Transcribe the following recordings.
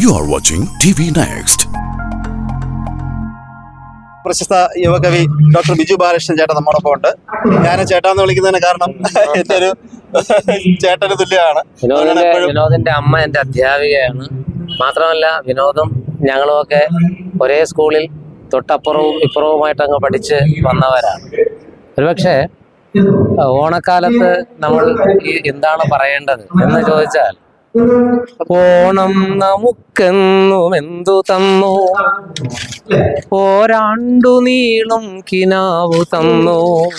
You are watching TV Next. പ്രശസ്ത യുവകവി doctor Biju Balakrishnan ചേട്ടൻ നമ്മോടൊപ്പം ഉണ്ട്. ഞാൻ ചേട്ടാന്ന് വിളിക്കുന്നതിന് കാരണം എന്റെ ഒരു ചേട്ടന് തുല്യമാണ്. വിനോദിന്റെ അമ്മ എന്റെ അധ്യാപികയാണ്. മാത്രമല്ല വിനോദും ഞങ്ങളുമൊക്കെ ഒരേ സ്കൂളിൽ തൊട്ടപ്പുറവും ഇപ്പുറവുമായിട്ട് അങ്ങ് പഠിച്ച് വന്നവരാണ്. ഒരുപക്ഷെ ഓണക്കാലത്ത് നമ്മൾ ഈ എന്താണ് പറയേണ്ടത് എന്ന് ചോദിച്ചാൽ ഓണം നമുക്കെന്നുമെന്തു തന്നു? ഓരാണ്ടു നീളം കിനാവു തന്നു.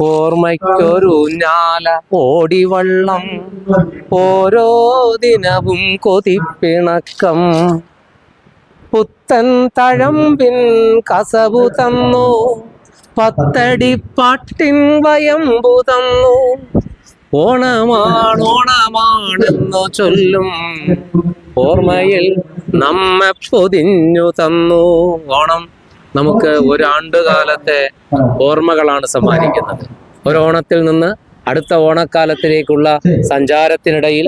ഓർമ്മയ്ക്കൊരു ഞാല ഓടിവള്ളം. ഓരോ ദിനവും കൊതിപ്പിണക്കം. പുത്തൻ തഴമ്പിൻ കസവു തന്നു. പത്തടിപ്പാട്ടിൻ വയമ്പു തന്നു. ഓണമാണ് ഓണമാണെന്നു ചൊല്ലും. ഓർമ്മയിൽ നമ്മെ പൊതിഞ്ഞു തന്നു. ഓണം നമുക്ക് ഒരാണ്ടുകാലത്തെ ഓർമ്മകളാണ് സമ്മാനിക്കുന്നത്. ഒരു ഓണത്തിൽ നിന്ന് അടുത്ത ഓണക്കാലത്തിലേക്കുള്ള സഞ്ചാരത്തിനിടയിൽ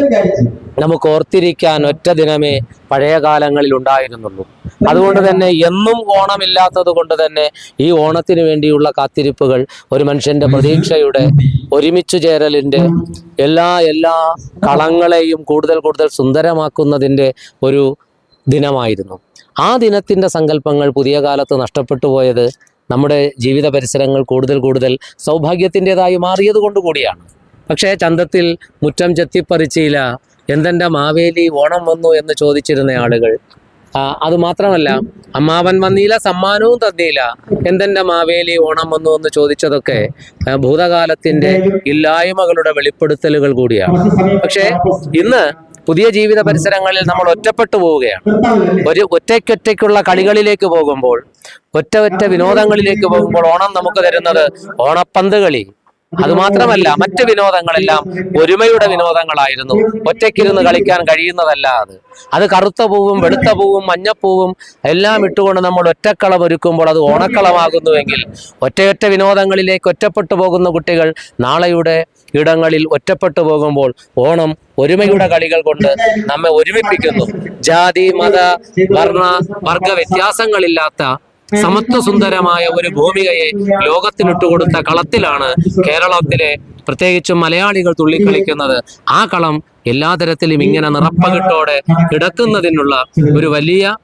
നമുക്ക് ഓർത്തിരിക്കാൻ ഒറ്റ ദിനമേ പഴയ കാലങ്ങളിൽ ഉണ്ടായിരുന്നുള്ളൂ. അതുകൊണ്ട് തന്നെ എന്നും ഓണമില്ലാത്തത് കൊണ്ട് തന്നെ ഈ ഓണത്തിന് വേണ്ടിയുള്ള കാത്തിരിപ്പുകൾ ഒരു മനുഷ്യന്റെ പ്രതീക്ഷയുടെ ഒരുമിച്ചു ചേരലിന്റെ എല്ലാ എല്ലാ കളങ്ങളെയും കൂടുതൽ കൂടുതൽ സുന്ദരമാക്കുന്നതിന്റെ ഒരു ദിനമായിരുന്നു. ആ ദിനത്തിന്റെ സങ്കല്പങ്ങൾ പുതിയ കാലത്ത് നഷ്ടപ്പെട്ടു പോയത് നമ്മുടെ ജീവിത പരിസരങ്ങൾ കൂടുതൽ കൂടുതൽ സൗഭാഗ്യത്തിന്റെതായി മാറിയത് കൊണ്ട് കൂടിയാണ്. പക്ഷേ ചന്തത്തിൽ മുറ്റം ചെത്തിപ്പറിച്ചില്ല എന്തെന്റെ മാവേലി ഓണം വന്നു എന്ന് ചോദിച്ചിരുന്ന ആളുകൾ അത് മാത്രമല്ല അമ്മാവൻ വന്നില്ല സമ്മാനവും തന്നില്ല എന്തെന്റെ മാവേലി ഓണം വന്നു എന്ന് ചോദിച്ചതൊക്കെ ഭൂതകാലത്തിന്റെ ഇല്ലായ്മകളുടെ വെളിപ്പെടുത്തലുകൾ കൂടിയാണ്. പക്ഷേ ഇന്ന് പുതിയ ജീവിത പരിസരങ്ങളിൽ നമ്മൾ ഒറ്റപ്പെട്ടു പോവുകയാണ്. ഒരു ഒറ്റയ്ക്കൊറ്റയ്ക്കുള്ള കളികളിലേക്ക് പോകുമ്പോൾ ഒറ്റ ഒറ്റ വിനോദങ്ങളിലേക്ക് പോകുമ്പോൾ ഓണം നമുക്ക് തരുന്നത് ഓണപ്പന്ത് കളി. അതുമാത്രമല്ല മറ്റ് വിനോദങ്ങളെല്ലാം ഒരുമയുടെ വിനോദങ്ങളായിരുന്നു. ഒറ്റയ്ക്കിരുന്ന് കളിക്കാൻ കഴിയുന്നതല്ല അത്. അത് കറുത്ത പൂവും വെളുത്ത പൂവും മഞ്ഞപ്പൂവും എല്ലാം ഇട്ടുകൊണ്ട് നമ്മൾ ഒറ്റക്കളം ഒരുക്കുമ്പോൾ അത് ഓണക്കളമാകുന്നുവെങ്കിൽ ഒറ്റയൊറ്റ വിനോദങ്ങളിലേക്ക് ഒറ്റപ്പെട്ടു പോകുന്ന കുട്ടികൾ നാളെയുടെ ഇടങ്ങളിൽ ഒറ്റപ്പെട്ടു പോകുമ്പോൾ ഓണം ഒരുമയുടെ കളികൾ കൊണ്ട് നമ്മെ ഒരുമിപ്പിക്കുന്നു. ജാതി മത വർണ വർഗ വ്യത്യാസങ്ങളില്ലാത്ത സമത്വ സുന്ദരമായ ഒരു ഭൂമികയെ ലോകത്തിനിട്ടുകൊടുത്ത കളത്തിലാണ് കേരളത്തിലെ പ്രത്യേകിച്ചും മലയാളികൾ തുള്ളിക്കളിക്കുന്നത്. ആ കളം എല്ലാ തരത്തിലും ഇങ്ങനെ നിറപ്പകിട്ടോടെ കിടക്കുന്നതിനുള്ള ഒരു വലിയ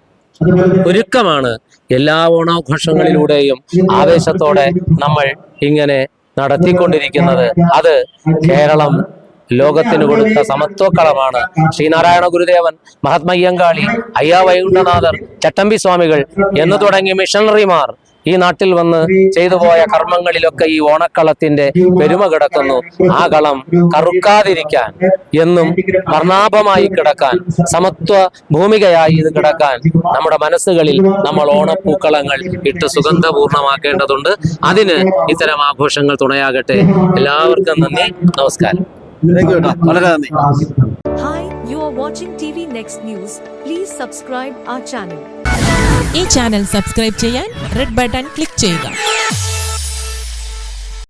ഒരുക്കമാണ് എല്ലാ ഓണാഘോഷങ്ങളിലൂടെയും ആവേശത്തോടെ നമ്മൾ ഇങ്ങനെ നടത്തിക്കൊണ്ടിരിക്കുന്നത്. അത് കേരളം ലോകത്തിന് കൊടുത്ത സമത്വക്കളമാണ് ശ്രീനാരായണ ഗുരുദേവൻ മഹാത്മയ്യങ്കാളി അയ്യാ വൈകുണ്ഠനാഥർ ചട്ടമ്പി സ്വാമികൾ എന്ന് തുടങ്ങി മിഷണറിമാർ ഈ നാട്ടിൽ വന്ന് ചെയ്തു പോയ കർമ്മങ്ങളിലൊക്കെ ഈ ഓണക്കളത്തിന്റെ പെരുമ കിടക്കുന്നു. ആ കളം കറുക്കാതിരിക്കാൻ എന്നും വർണാഭമായി കിടക്കാൻ സമത്വ ഭൂമികയായി ഇത് കിടക്കാൻ നമ്മുടെ മനസ്സുകളിൽ നമ്മൾ ഓണപ്പൂക്കളങ്ങൾ ഇട്ട് സുഗന്ധപൂർണമാക്കേണ്ടതുണ്ട്. അതിന് ഇത്തരം ആഘോഷങ്ങൾ തുണയാകട്ടെ. എല്ലാവർക്കും നന്ദി. നമസ്കാരം. വളരെ നന്ദി Hi, you are watching TV Next News. Please subscribe our channel. ഈ ചാനൽ സബ്സ്ക്രൈബ് ചെയ്യാൻ റെഡ് ബട്ടൺ ക്ലിക്ക് ചെയ്യുക